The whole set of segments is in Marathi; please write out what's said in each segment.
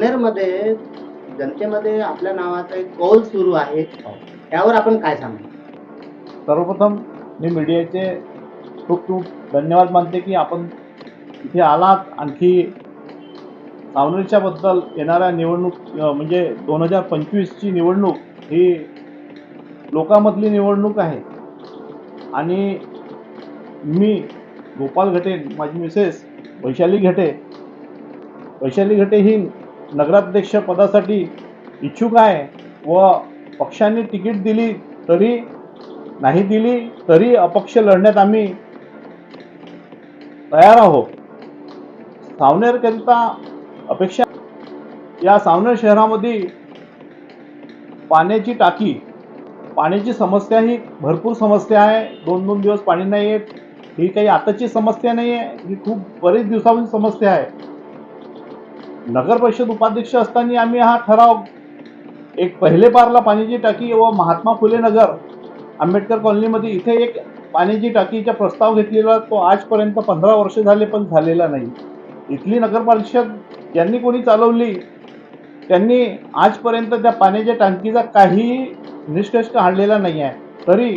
सावनेरमध्ये जनतेमध्ये आपल्या नावाचा एक कौल सुरू आहे. त्यावर आपण काय सांगू? सर्वप्रथम मी मीडियाचे खूप खूप धन्यवाद मानते की आपण इथे आलात. आणखी सावनेरच्या बद्दल येणाऱ्या निवडणूक म्हणजे दोन हजार पंचवीसची निवडणूक ही लोकांमधली निवडणूक आहे. आणि मी गोपाल घटे माझी मिसेस वैशाली घटे वैशाली घटे ही नगराध्यक्ष पदासाठी इच्छुक आहे व पक्षाने तिकीट दिली तरी नाही दिली तरी अपक्ष लढण्यात आम्ही तयार आहोत. सावनेरकरिता अपेक्षा या सावनेर शहरामध्ये पाण्याची टाकी पाण्याची समस्या ही भरपूर समस्या आहे. दोन दोन दिवस पाणी नाही येत ही काही आताची समस्या नाही आहे ही खूप बरेच दिवसापासून समस्या आहे. नगर परिषद उपाध्यक्ष असताना आम्ही हा ठराव एक पहिले पारला पाण्याची टाकी व महात्मा फुले नगर आंबेडकर कॉलनीमध्ये इथे एक पाण्याची टाकीचा प्रस्ताव घेतलेला तो आजपर्यंत पंधरा वर्ष झाले पण झालेला नाही. इथली नगर परिषद कोणी चालवली? त्यांनी आजपर्यंत त्या पाण्याच्या टाकीचा काही निष्कर्ष काढलेला नाही आहे तरी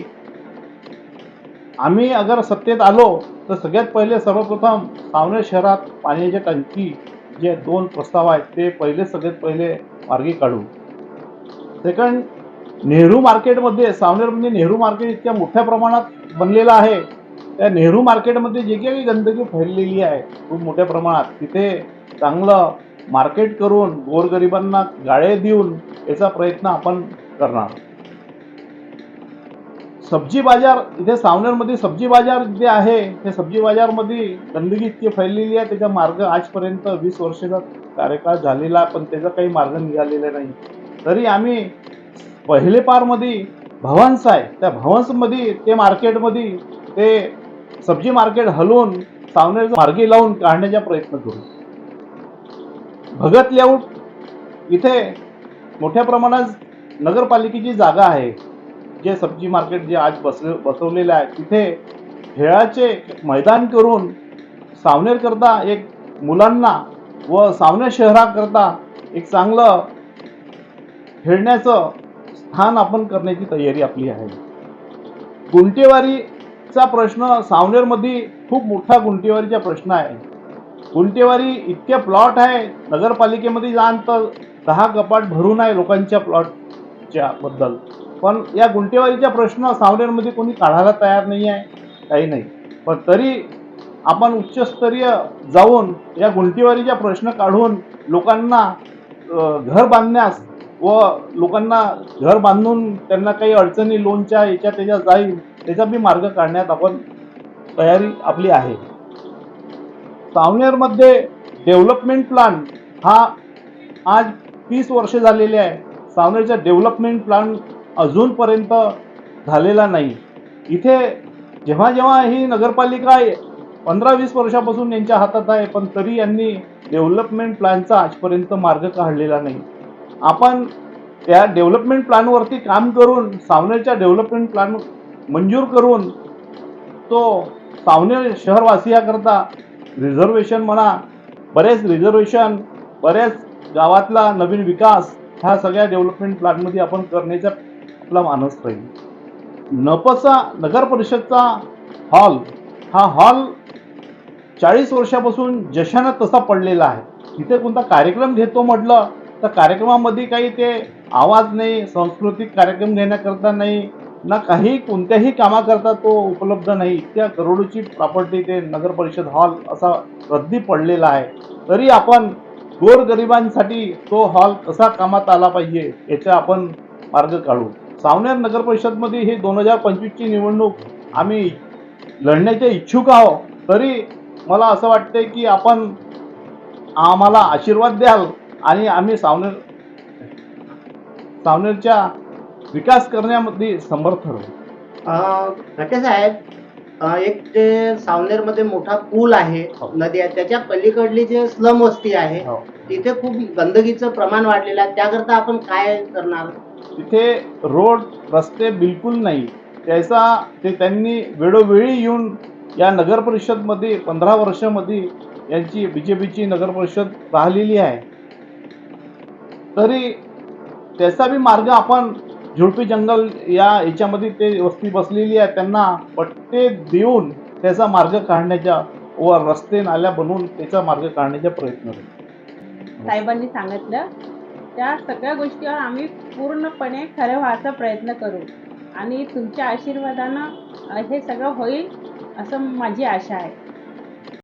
आम्ही अगर सत्तेत आलो तर सगळ्यात पहिले सर्वप्रथम सावनेर शहरात पाण्याच्या टाकी जे दोन प्रस्ताव आहेत ते पहिले सगळ्यात पहिले मार्गी काढू सेकंड नेहरू मार्केटमध्ये सावनेर म्हणजे नेहरू मार्केट इतक्या मोठ्या प्रमाणात बनलेलं आहे. त्या नेहरू मार्केटमध्ये जे काही गंदगी फैललेली आहे खूप मोठ्या प्रमाणात तिथे चांगलं मार्केट करून गोरगरिबांना गाळे देऊन याचा प्रयत्न आपण करणार. सब्जी बाजार इथे सावनेरमध्ये सब्जी बाजार जे आहे ते सब्जी बाजारमध्ये गंदगी इतकी फैललेली आहे त्याचा मार्ग आजपर्यंत वीस वर्षाचा कार्यकाळ झालेला पण त्याचा काही मार्ग निघालेला नाही. तरी आम्ही पहिले पारमध्ये भवन्स आहे त्या भवन्समध्ये ते मार्केटमध्ये ते सब्जी मार्केट हलवून सावनेर मार्गी लावून काढण्याचा प्रयत्न करू. भगत लेआउट इथे मोठ्या प्रमाणात नगरपालिकेची जागा आहे. जे सब्जी मार्केट जे आज बस बसवलेलं आहे तिथे खेळाचे मैदान करून सावनेरकरता एक मुलांना व सावनेर शहराकरता एक चांगलं खेळण्याचं स्थान आपण करण्याची तयारी आपली आहे. गुंटेवारीचा प्रश्न सावनेरमध्ये खूप मोठा गुंटेवारीचा प्रश्न आहे. गुंटेवारी इतके प्लॉट आहे नगरपालिकेमध्ये जाण तर दहा कपाट भरून आहे लोकांच्या प्लॉटच्या बद्दल. पण या गुंटेवारीचा प्रश्न सावनेरमध्ये कोणी काढायला तयार नाही आहे काही नाही. पण तरी आपण उच्चस्तरीय जाऊन या गुंटेवारीचा प्रश्न काढून लोकांना घर बांधण्यास व लोकांना घर बांधून त्यांना काही अडचणी लोनच्या याच्या त्याच्या जाईल त्याचा बी मार्ग काढण्यात आपण तयारी आपली आहे. सावनेरमध्ये डेव्हलपमेंट प्लॅन हा आज तीस वर्ष झालेले आहे. सावनेरचा डेव्हलपमेंट प्लॅन अजूनपर्यंत झालेला नाही. इथे जेव्हा जेव्हा ही नगरपालिका पंधरा वीस वर्षापासून यांच्या हातात आहे पण तरी यांनी डेव्हलपमेंट प्लॅनचा आजपर्यंत मार्ग काढलेला नाही. आपण त्या डेव्हलपमेंट प्लॅनवरती काम करून सावनेरच्या डेव्हलपमेंट प्लॅन मंजूर करून तो सावनेर शहरवासियाकरता रिझर्वेशन म्हणा बरेच रिझर्वेशन बऱ्याच गावातला नवीन विकास ह्या सगळ्या डेव्हलपमेंट प्लॅनमध्ये आपण करण्याचा आपला मानस राहील नपचा नगर परिषदचा हॉल हा हॉल चाळीस वर्षापासून जशानं तसा पडलेला आहे. तिथे कोणता कार्यक्रम घेतो म्हटलं तर कार्यक्रमामध्ये काही ते आवाज नाही सांस्कृतिक कार्यक्रम घेण्याकरता नाही ना काही कोणत्याही कामाकरता तो उपलब्ध नाही. इतक्या करोडोची प्रॉपर्टी ते नगर परिषद हॉल असा रद्दी पडलेला आहे. तरी आपण गोरगरिबांसाठी तो हॉल कसा कामात आला पाहिजे याचा आपण मार्ग काढू. सावनेर नगर परिषदमध्ये ही दोन हजार पंचवीसची निवडणूक आम्ही लढण्याचे इच्छुक आहोत. तरी मला असं वाटते की आपण आम्हाला आशीर्वाद द्याल आणि आम्ही सावनेर सावनेरच्या विकास करण्यामध्ये समर्थ राहू. साहेब एक जे सावनेरमध्ये मोठा पूल आहे हो. नदी आहे त्याच्या पलीकडली जे स्लम वस्ती आहे हो. तिथे खूप गंदगीचं प्रमाण वाढलेलं आहे त्याकरता आपण काय करणार तिथे रोड रस्ते बिलकुल नाही त्याचा ते त्यांनी वेळोवेळी येऊन या नगर परिषदमध्ये पंधरा वर्षामध्ये यांची बी जे पीची नगर परिषद राहिलेली आहे तरी त्याचा बी मार्ग आपण झुडपी जंगल या याच्यामध्ये ते वस्ती बसलेली आहे. त्यांना पट्टे देऊन त्याचा मार्ग काढण्याच्या व रस्ते नाल्या बनवून त्याचा मार्ग काढण्याचा प्रयत्न करू साहेबांनी सांगितलं त्या सगळ्या गोष्टीवर आम्ही पूर्णपणे खरे व्हायचा प्रयत्न करू आणि तुमच्या आशीर्वादानं हे सगळं होईल असं माझी आशा आहे.